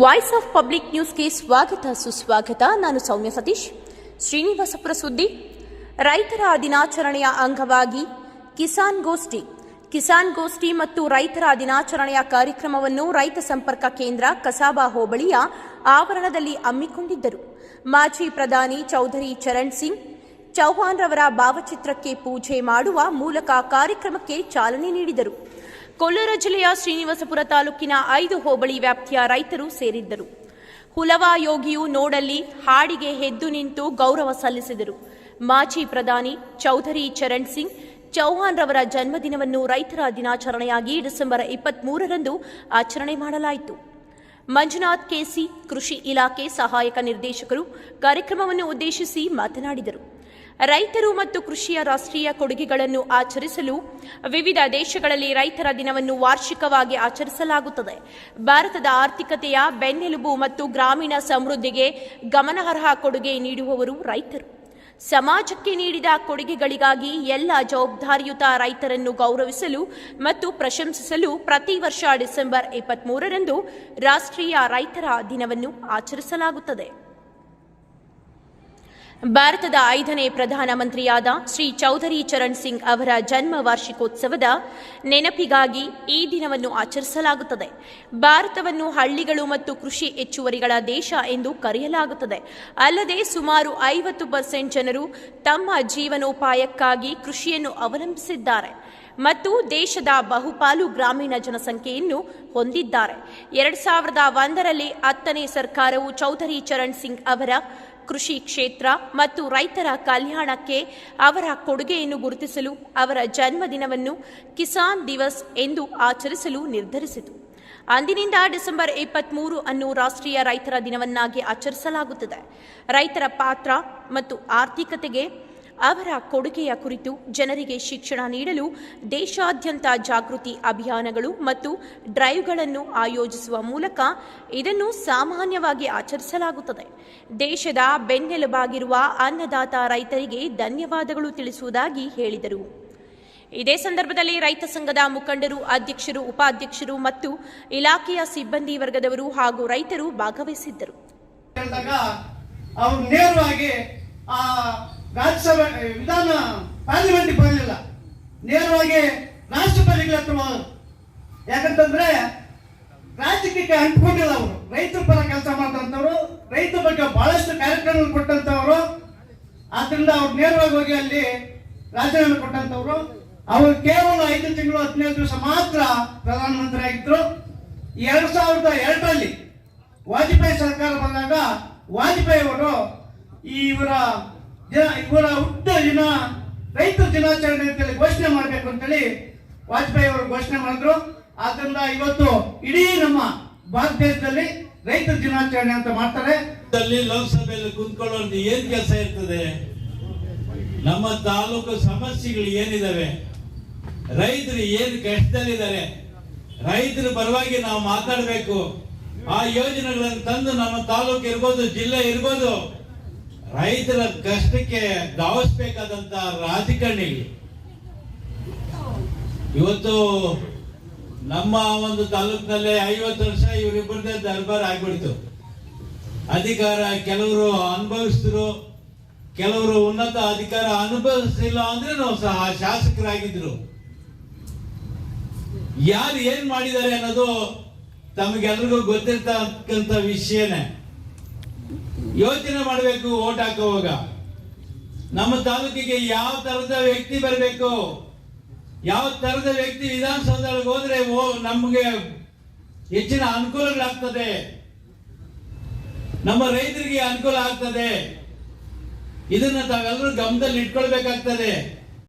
Voice of public ನ್ಯೂಸ್ಗೆ ಸ್ವಾಗತ, ಸುಸ್ವಾಗತ. ನಾನು ಸೌಮ್ಯ ಸತೀಶ್. ಶ್ರೀನಿವಾಸಪುರ ಸುದ್ದಿ ರೈತರ ದಿನಾಚರಣೆಯ ಅಂಗವಾಗಿ ಕಿಸಾನ್ ಗೋಷ್ಠಿ. ಕಿಸಾನ್ ಗೋಷ್ಠಿ ಮತ್ತು ರೈತರ ದಿನಾಚರಣೆಯ ಕಾರ್ಯಕ್ರಮವನ್ನು ರೈತ ಸಂಪರ್ಕ ಕೇಂದ್ರ ಕಸಾಬಾ ಹೋಬಳಿಯ ಆವರಣದಲ್ಲಿ ಹಮ್ಮಿಕೊಂಡಿದ್ದರು. ಮಾಜಿ ಪ್ರಧಾನಿ ಚೌಧರಿ ಚರಣ್ ಸಿಂಗ್ ಚೌಹಾನ್ ರವರ ಭಾವಚಿತ್ರಕ್ಕೆ ಪೂಜೆ ಮಾಡುವ ಮೂಲಕ ಕಾರ್ಯಕ್ರಮಕ್ಕೆ ಚಾಲನೆ ನೀಡಿದರು. ಕೋಲಾರ ಜಿಲ್ಲೆಯ ಶ್ರೀನಿವಾಸಪುರ ತಾಲೂಕಿನ ಐದು ಹೋಬಳಿ ವ್ಯಾಪ್ತಿಯ ರೈತರು ಸೇರಿದ್ದರು. ಹುಲವಾ ಯೋಗಿಯು ನೋಡಲ್ಲಿ ಹಾಡಿಗೆ ಹೆದ್ದು ನಿಂತು ಗೌರವ ಸಲ್ಲಿಸಿದರು. ಮಾಜಿ ಪ್ರಧಾನಿ ಚೌಧರಿ ಚರಣ್ ಸಿಂಗ್ ಚೌಹಾನ್ ರವರ ಜನ್ಮದಿನವನ್ನು ರೈತರ ದಿನಾಚರಣೆಯಾಗಿ ಡಿಸೆಂಬರ್ ಇಪ್ಪತ್ಮೂರರಂದು ಆಚರಣೆ ಮಾಡಲಾಯಿತು. ಮಂಜುನಾಥ್ ಕೆಸಿ, ಕೃಷಿ ಇಲಾಖೆ ಸಹಾಯಕ ನಿರ್ದೇಶಕರು ಕಾರ್ಯಕ್ರಮವನ್ನು ಉದ್ದೇಶಿಸಿ ಮಾತನಾಡಿದರು. ರೈತರು ಮತ್ತು ಕೃಷಿಯ ರಾಷ್ಟ್ರೀಯ ಕೊಡುಗೆಗಳನ್ನು ಆಚರಿಸಲು ವಿವಿಧ ದೇಶಗಳಲ್ಲಿ ರೈತರ ದಿನವನ್ನು ವಾರ್ಷಿಕವಾಗಿ ಆಚರಿಸಲಾಗುತ್ತದೆ. ಭಾರತದ ಆರ್ಥಿಕತೆಯ ಬೆನ್ನೆಲುಬು ಮತ್ತು ಗ್ರಾಮೀಣ ಸಮೃದ್ಧಿಗೆ ಗಮನಾರ್ಹ ಕೊಡುಗೆ ನೀಡುವವರು ರೈತರು. ಸಮಾಜಕ್ಕೆ ನೀಡಿದ ಕೊಡುಗೆಗಳಿಗಾಗಿ ಎಲ್ಲ ಜವಾಬ್ದಾರಿಯುತ ರೈತರನ್ನು ಗೌರವಿಸಲು ಮತ್ತು ಪ್ರಶಂಸಿಸಲು ಪ್ರತಿ ವರ್ಷ ಡಿಸೆಂಬರ್ ಇಪ್ಪತ್ಮೂರರಂದು ರಾಷ್ಟ್ರೀಯ ರೈತರ ದಿನವನ್ನು ಆಚರಿಸಲಾಗುತ್ತದೆ. ಭಾರತದ ಐದನೇ ಪ್ರಧಾನಮಂತ್ರಿಯಾದ ಶ್ರೀ ಚೌಧರಿ ಚರಣ್ ಸಿಂಗ್ ಅವರ ಜನ್ಮ ವಾರ್ಷಿಕೋತ್ಸವದ ನೆನಪಿಗಾಗಿ ಈ ದಿನವನ್ನು ಆಚರಿಸಲಾಗುತ್ತದೆ. ಭಾರತವನ್ನು ಹಳ್ಳಿಗಳು ಮತ್ತು ಕೃಷಿ ಹೆಚ್ಚುವರಿಗಳ ದೇಶ ಎಂದು ಕರೆಯಲಾಗುತ್ತದೆ. ಅಲ್ಲದೆ ಸುಮಾರು ಐವತ್ತು ಪರ್ಸೆಂಟ್ ಜನರು ತಮ್ಮ ಜೀವನೋಪಾಯಕ್ಕಾಗಿ ಕೃಷಿಯನ್ನು ಅವಲಂಬಿಸಿದ್ದಾರೆ ಮತ್ತು ದೇಶದ ಬಹುಪಾಲು ಗ್ರಾಮೀಣ ಜನಸಂಖ್ಯೆಯನ್ನು ಹೊಂದಿದ್ದಾರೆ. ಎರಡ್ ಸಾವಿರದ ಒಂದರಲ್ಲಿ ಹತ್ತನೇ ಸರ್ಕಾರವು ಚೌಧರಿ ಚರಣ್ ಸಿಂಗ್ ಅವರ ಕೃಷಿ ಕ್ಷೇತ್ರ ಮತ್ತು ರೈತರ ಕಲ್ಯಾಣಕ್ಕೆ ಅವರ ಕೊಡುಗೆಯನ್ನು ಗುರುತಿಸಲು ಅವರ ಜನ್ಮದಿನವನ್ನು ಕಿಸಾನ್ ದಿವಸ್ ಎಂದು ಆಚರಿಸಲು ನಿರ್ಧರಿಸಿತು. ಅಂದಿನಿಂದ ಡಿಸೆಂಬರ್ ಇಪ್ಪತ್ತ್ಮೂರು ಅನ್ನು ರಾಷ್ಟ್ರೀಯ ರೈತರ ದಿನವನ್ನಾಗಿ ಆಚರಿಸಲಾಗುತ್ತದೆ. ರೈತರ ಪಾತ್ರ ಮತ್ತು ಆರ್ಥಿಕತೆಗೆ ಅವರ ಕೊಡುಗೆಯ ಕುರಿತು ಜನರಿಗೆ ಶಿಕ್ಷಣ ನೀಡಲು ದೇಶಾದ್ಯಂತ ಜಾಗೃತಿ ಅಭಿಯಾನಗಳು ಮತ್ತು ಡ್ರೈವ್ಗಳನ್ನು ಆಯೋಜಿಸುವ ಮೂಲಕ ಇದನ್ನು ಸಾಮಾನ್ಯವಾಗಿ ಆಚರಿಸಲಾಗುತ್ತದೆ. ದೇಶದ ಬೆನ್ನೆಲುಬಾಗಿರುವ ಅನ್ನದಾತ ರೈತರಿಗೆ ಧನ್ಯವಾದಗಳು ತಿಳಿಸುವುದಾಗಿ ಹೇಳಿದರು. ಇದೇ ಸಂದರ್ಭದಲ್ಲಿ ರೈತ ಸಂಘದ ಮುಖಂಡರು, ಅಧ್ಯಕ್ಷರು, ಉಪಾಧ್ಯಕ್ಷರು ಮತ್ತು ಇಲಾಖೆಯ ಸಿಬ್ಬಂದಿ ವರ್ಗದವರು ಹಾಗೂ ರೈತರು ಭಾಗವಹಿಸಿದ್ದರು. ರಾಜ್ಯಸಭೆ ವಿಧಾನ ಪಾರ್ಲಿಮೆಂಟ್ ಬರಲಿಲ್ಲ. ನೇರವಾಗಿ ರಾಷ್ಟ್ರಪತಿಗಳ ಹತ್ರ ಯಾಕಂತಂದ್ರೆ ರಾಜಕೀಯಕ್ಕೆ ಅಂಟ್ಕೊಂಡಿಲ್ಲ ಅವರು. ರೈತರ ಪರ ಕೆಲಸ ಮಾಡಿದಂಥವ್ರು ರೈತರ ಬಗ್ಗೆ ಬಹಳಷ್ಟು ಕಾರ್ಯಕ್ರಮಗಳು ಕೊಟ್ಟಂತವ್ರು ಆದ್ರಿಂದ ಅವ್ರು ನೇರವಾಗಿ ಹೋಗಿ ಅಲ್ಲಿ ರಾಜೀನಾಮೆ ಕೊಟ್ಟಂತವ್ರು ಅವರು ಕೇವಲ ಐದು ತಿಂಗಳು, ಹದಿನೈದು ದಿವಸ ಮಾತ್ರ ಪ್ರಧಾನಮಂತ್ರಿ ಆಗಿದ್ರು. ಎರಡ್ ಸಾವಿರದ ಎರಡರಲ್ಲಿ ವಾಜಪೇಯಿ ಸರ್ಕಾರ ಬಂದಾಗ ವಾಜಪೇಯಿ ಅವರು ಇವರ ಇವರ ಹುಟ್ಟು ದಿನ ರೈತ ದಿನಾಚರಣೆ ಅಂತೇಳಿ ಘೋಷಣೆ ಮಾಡಬೇಕು ಅಂತೇಳಿ ವಾಜಪೇಯಿ ಅವರು ಘೋಷಣೆ ಮಾಡಿದ್ರು. ಆದ್ರಿಂದ ಇವತ್ತು ಇಡೀ ನಮ್ಮ ಭಾರತ ದೇಶದಲ್ಲಿ ರೈತ ದಿನಾಚರಣೆ ಅಂತ ಮಾಡ್ತಾರೆ. ಲೋಕಸಭೆಯಲ್ಲಿ ಕುಂತ್ಕೊಳ್ಳೋದು ಏನ್ ಕೆಲಸ ಇರ್ತದೆ? ನಮ್ಮ ತಾಲೂಕು ಸಮಸ್ಯೆಗಳು ಏನಿದಾವೆ? ರೈತರು ಏನ್ ಕಷ್ಟದಲ್ಲಿದ್ದಾರೆ? ರೈತರ ಪರವಾಗಿ ನಾವು ಮಾತಾಡಬೇಕು. ಆ ಯೋಜನೆಗಳನ್ನು ತಂದು ನಮ್ಮ ತಾಲೂಕು ಇರ್ಬೋದು, ಜಿಲ್ಲೆ ಇರ್ಬೋದು. ರೈತರ ಕಷ್ಟಕ್ಕೆ ಧಾವಿಸ್ಬೇಕಾದಂತ ರಾಜಕಾರಣಿ ಇವತ್ತು ನಮ್ಮ ಒಂದು ತಾಲೂಕಿನಲ್ಲಿ ಐವತ್ತು ವರ್ಷ ಇವರಿಬ್ಬರದೇ ದರ್ಬಾರ್ ಆಗ್ಬಿಡ್ತು. ಅಧಿಕಾರ ಕೆಲವರು ಅನುಭವಿಸಿದ್ರು, ಕೆಲವರು ಉನ್ನತ ಅಧಿಕಾರ ಅನುಭವಿಸಿಲ್ಲ ಅಂದ್ರೆ ನಾವು ಸಹ ಶಾಸಕರಾಗಿದ್ರು. ಯಾರು ಏನ್ ಮಾಡಿದ್ದಾರೆ ಅನ್ನೋದು ತಮಗೆಲ್ರಿಗೂ ಗೊತ್ತಿರ್ತಕ್ಕಂಥ ವಿಷಯನೇ. ಯೋಚನೆ ಮಾಡಬೇಕು, ಓಟ್ ಹಾಕುವಾಗ. ನಮ್ಮ ತಾಲೂಕಿಗೆ ಯಾವ ತರದ ವ್ಯಕ್ತಿ ಬರಬೇಕು? ಯಾವ ತರದ ವ್ಯಕ್ತಿ ವಿಧಾನಸೌಧಗಳಿಗೆ ಹೋದ್ರೆ ನಮಗೆ ಹೆಚ್ಚಿನ ಅನುಕೂಲಗಳಾಗ್ತದೆ. ನಮ್ಮ ರೈತರಿಗೆ ಅನುಕೂಲ ಆಗ್ತದೆ. ಇದನ್ನ ತಾವೆಲ್ಲರೂ ಗಮನದಲ್ಲಿ ಇಟ್ಕೊಳ್ಬೇಕಾಗ್ತದೆ